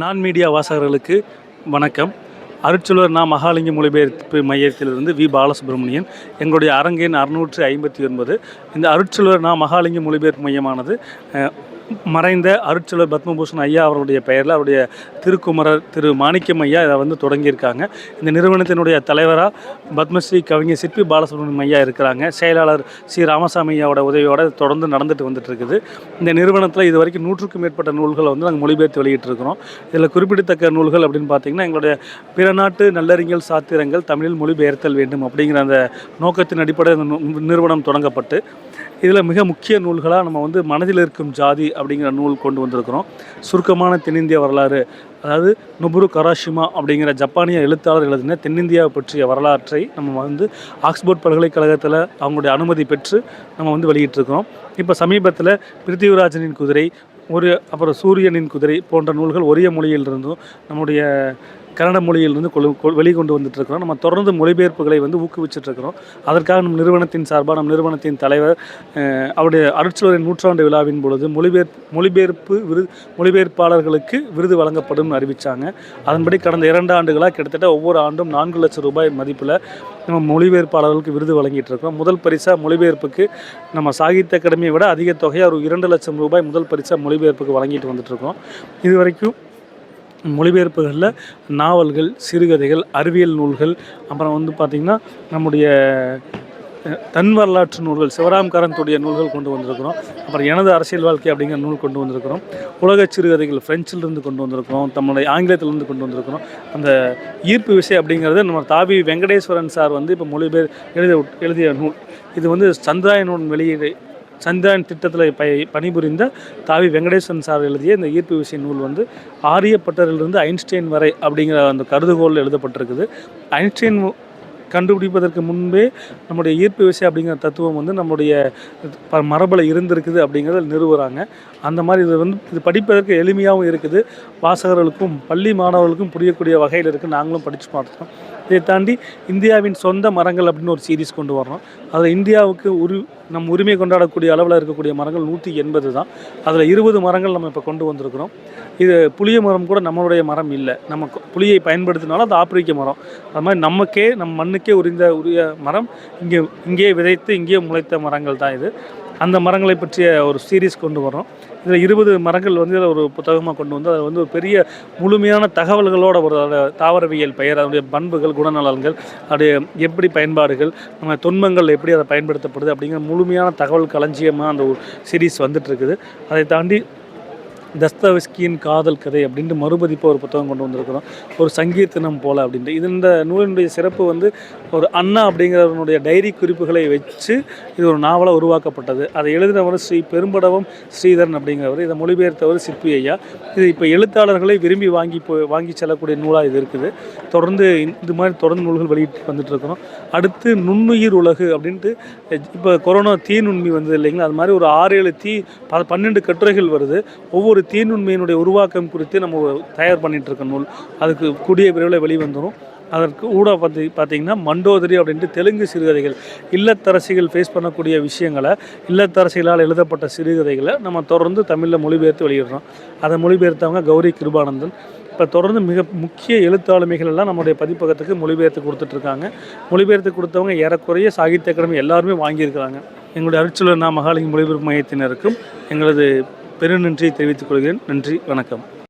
நான் மீடியா வாசகர்களுக்கு வணக்கம். அருட்செல்வர் நான் மகாலிங்க மொழிபெயர்ப்பு மையத்திலிருந்து வி பாலசுப்ரமணியன். எங்களுடைய அரங்கேன் அறுநூற்று ஐம்பத்தி ஒன்பது. இந்த அருட்செல்வர் நான் மகாலிங்க மொழிபெயர்ப்பு மையமானது மறைந்த அருட்செல்வர் பத்மபூஷன் ஐயா அவருடைய பெயரில் அவருடைய திருக்குமரர் திரு மாணிக்கம் ஐயா இதை வந்து தொடங்கியிருக்காங்க. இந்த நிறுவனத்தினுடைய தலைவராக பத்மஸ்ரீ கவிஞர் சிற்பி பாலசுப்ரமணியம் ஐயா இருக்கிறாங்க. செயலாளர் சி ராமசாமி ஐயாவோட உதவியோட தொடர்ந்து நடந்துட்டு வந்துட்டு இருக்குது இந்த நிறுவனத்தில் இது வரைக்கும் நூற்றுக்கும் மேற்பட்ட நூல்களை வந்து நாங்கள் மொழிபெயர்த்து வெளியிட்டிருக்கிறோம். இதில் குறிப்பிடத்தக்க நூல்கள் அப்படின்னு பார்த்தீங்கன்னா எங்களுடைய பிற நாட்டு நல்லறிஞல் சாத்திரங்கள் தமிழில் மொழிபெயர்த்தல் வேண்டும் அப்படிங்கிற அந்த நோக்கத்தின் அடிப்படையில் அந்த நிறுவனம் தொடங்கப்பட்டு இதில் மிக முக்கிய நூல்களாக நம்ம வந்து மனதில் இருக்கும் ஜாதி அப்படிங்கிற நூல் கொண்டு வந்திருக்கிறோம். சுருக்கமான தென்னிந்திய வரலாறு அதாவது நொபுரு கராஷிமா அப்படிங்கிற ஜப்பானிய எழுத்தாளர் எழுதின தென்னிந்தியாவை பற்றிய வரலாற்றை நம்ம வந்து ஆக்ஸ்போர்ட் பல்கலைக்கழகத்தில் அவங்களுடைய அனுமதி பெற்று நம்ம வந்து வெளியிட்டிருக்கிறோம். இப்போ சமீபத்தில் பிருத்திவிராஜனின் குதிரை ஒரு அப்புறம் சூரியனின் குதிரை போன்ற நூல்கள் ஒரே மொழியில் இருந்தும் நம்முடைய கன்னட மொழியிலிருந்து கொழு வெளிக்கொண்டு வந்துட்டு இருக்கிறோம் நம்ம தொடர்ந்து மொழிபெயர்ப்புகளை வந்து ஊக்குவிச்சுட்டு இருக்கிறோம் அதற்காக நம் நிறுவனத்தின் சார்பாக நம் நிறுவனத்தின் தலைவர் அவருடைய அருட்சுவரின் நூற்றாண்டு விழாவின் பொழுது மொழிபெயர் மொழிபெயர்ப்பு விருது மொழிபெயர்ப்பாளர்களுக்கு விருது வழங்கப்படும் அறிவித்தாங்க அதன்படி கடந்த இரண்டு ஆண்டுகளாக கிட்டத்தட்ட ஒவ்வொரு ஆண்டும் நான்கு லட்சம் ரூபாய் மதிப்பில் நம்ம மொழிபெயர்ப்பாளர்களுக்கு விருது வழங்கிட்டு இருக்கோம் முதல் பரிசாக மொழிபெயர்ப்புக்கு நம்ம சாகித்ய அகாடமியை விட அதிக தொகையாக ஒரு இரண்டு லட்சம் ரூபாய் முதல் பரிசாக மொழிபெயர்ப்புக்கு வழங்கிட்டு வந்துட்டு இருக்கோம் இது வரைக்கும் மொழிபெயர்ப்புகளில் நாவல்கள் சிறுகதைகள் அறிவியல் நூல்கள் அப்புறம் வந்து பார்த்திங்கன்னா நம்முடைய தன் வரலாற்று நூல்கள் சிவராம் காரத்துடைய நூல்கள் கொண்டு வந்திருக்கிறோம். அப்புறம் எனது அரசியல் வாழ்க்கை அப்படிங்கிற நூல் கொண்டு வந்திருக்கிறோம். உலக சிறுகதைகள் ஃப்ரெஞ்சிலிருந்து கொண்டு வந்திருக்கிறோம். தமிழை ஆங்கிலத்திலிருந்து கொண்டு வந்திருக்கிறோம். அந்த ஈர்ப்பு விசை அப்படிங்கிறது நம்ம தாவி வெங்கடேஸ்வரன் சார் வந்து இப்போ மொழிபெயர் எழுதிய எழுதிய நூல். இது வந்து சந்திராயனோட வெளியீடு. சந்திராயன் திட்டத்தில் ப பணிபுரிந்த தாவி வெங்கடேசன் சார் எழுதிய இந்த ஈர்ப்பு விசை நூல் வந்து ஆரியப்பட்டரிலிருந்து ஐன்ஸ்டைன் வரை அப்படிங்கிற அந்த கருதுகோளில் எழுதப்பட்டிருக்குது. ஐன்ஸ்டைன் கண்டுபிடிப்பதற்கு முன்பே நம்முடைய ஈர்ப்பு விசை அப்படிங்கிற தத்துவம் வந்து நம்முடைய மரபில் இருந்திருக்குது அப்படிங்கிறத நிறுவுறாங்க. அந்த மாதிரி இது வந்து இது படிப்பதற்கு எளிமையாகவும் இருக்குது. வாசகர்களுக்கும் பள்ளி மாணவர்களுக்கும் புரியக்கூடிய வகையில் இருக்குது நாங்களும் படித்து பார்த்தோம். இதை தாண்டி இந்தியாவின் சொந்த மரங்கள் அப்படின்னு ஒரு சீரீஸ் கொண்டு வர்றோம். அதில் இந்தியாவுக்கு உரி நம் உரிமை கொண்டாடக்கூடிய அளவில் இருக்கக்கூடிய மரங்கள் நூற்றி எண்பது தான். அதில் இருபது மரங்கள் நம்ம இப்போ கொண்டு வந்திருக்கிறோம். இது புளிய மரம் கூட நம்மளுடைய மரம் இல்லை. நம்ம புளியை பயன்படுத்தினாலும் அது ஆப்பிரிக்க மரம். அது மாதிரி நமக்கே நம் மண்ணுக்கே உரிந்த உரிய மரம். இங்கே இங்கேயே விதைத்து இங்கேயே முளைத்த மரங்கள் தான் இது. அந்த மரங்களை பற்றிய ஒரு சீரீஸ் கொண்டு வரோம் இதில் இருபது மரங்கள் வந்து இதில் ஒரு புத்தகமாக கொண்டு வந்து அதை வந்து ஒரு பெரிய முழுமையான தகவல்களோட ஒரு தாவரவியல் பெயர் அதனுடைய பண்புகள் குணநலன்கள் அதோடைய எப்படி பயன்பாடுகள் நம்ம தொன்மங்கள் எப்படி அதை பயன்படுத்தப்படுது அப்படிங்கிற முழுமையான தகவல் களஞ்சியமாக அந்த ஒரு சீரீஸ் வந்துட்டு இருக்குது. அதை தாண்டி தஸ்தவிஸ்கியின் காதல் கதை அப்படின்ட்டு மறுபதிப்பாக ஒரு புத்தகம் கொண்டு வந்திருக்கிறோம். ஒரு சங்கீர்த்தனம் போல அப்படின்ட்டு. இது இந்த நூலினுடைய சிறப்பு வந்து ஒரு அண்ணா அப்படிங்கிறவனுடைய டைரி குறிப்புகளை வச்சு இது ஒரு நாவலாக உருவாக்கப்பட்டது. அதை எழுதினவர் ஸ்ரீ பெரும்படவம் ஸ்ரீதரன் அப்படிங்கிறவர். இதை மொழிபெயர்த்தவர் சிற்பி ஐயா. இது இப்போ எழுத்தாளர்களை விரும்பி வாங்கி போய் வாங்கி செல்லக்கூடிய நூலாக இது இருக்குது. தொடர்ந்து இந்த மாதிரி தொடர்ந்து நூல்கள் வெளியிட்டு வந்துட்டு இருக்கிறோம். அடுத்து நுண்ணுயிர் உலகு அப்படின்ட்டு இப்போ கொரோனா தீ நுண்மி வந்தது இல்லைங்களா? அது மாதிரி ஒரு ஆறு ஏழு தீ பன்னெண்டு கட்டுரைகள் வருது. ஒவ்வொரு தீநுண்மையினுடைய உருவாக்கம் குறித்து நம்ம தயார் பண்ணிகிட்ருக்க நூல். அதுக்கு கூடிய விரைவில் வெளிவந்துடும் அதற்கு ஊடாக பார்த்து பார்த்தீங்கன்னா மண்டோதரி அப்படின்ட்டு தெலுங்கு சிறுகதைகள் இல்லத்தரசிகள் ஃபேஸ் பண்ணக்கூடிய விஷயங்களை இல்லத்தரசிகளால் எழுதப்பட்ட சிறுகதைகளை நம்ம தொடர்ந்து தமிழில் மொழிபெயர்த்து வெளியிடுறோம். அதை மொழிபெயர்த்தவங்க கௌரி கிருபானந்தன். இப்போ தொடர்ந்து மிக முக்கிய எழுத்தாளுமைகள் எல்லாம் நம்முடைய பதிப்பகத்துக்கு மொழிபெயர்த்து கொடுத்துட்ருக்காங்க. மொழிபெயர்த்து கொடுத்தவங்க ஏறக்குறைய சாகித்ய அகாடமி எல்லாருமே வாங்கியிருக்கிறாங்க. எங்களுடைய அருட்சூழல் நான் மகாலிங்க மொழிபெயர்ப்பு மையத்தினருக்கும் எங்களது பெருநன்றியை தெரிவித்துக் கொள்கிறேன். நன்றி வணக்கம்.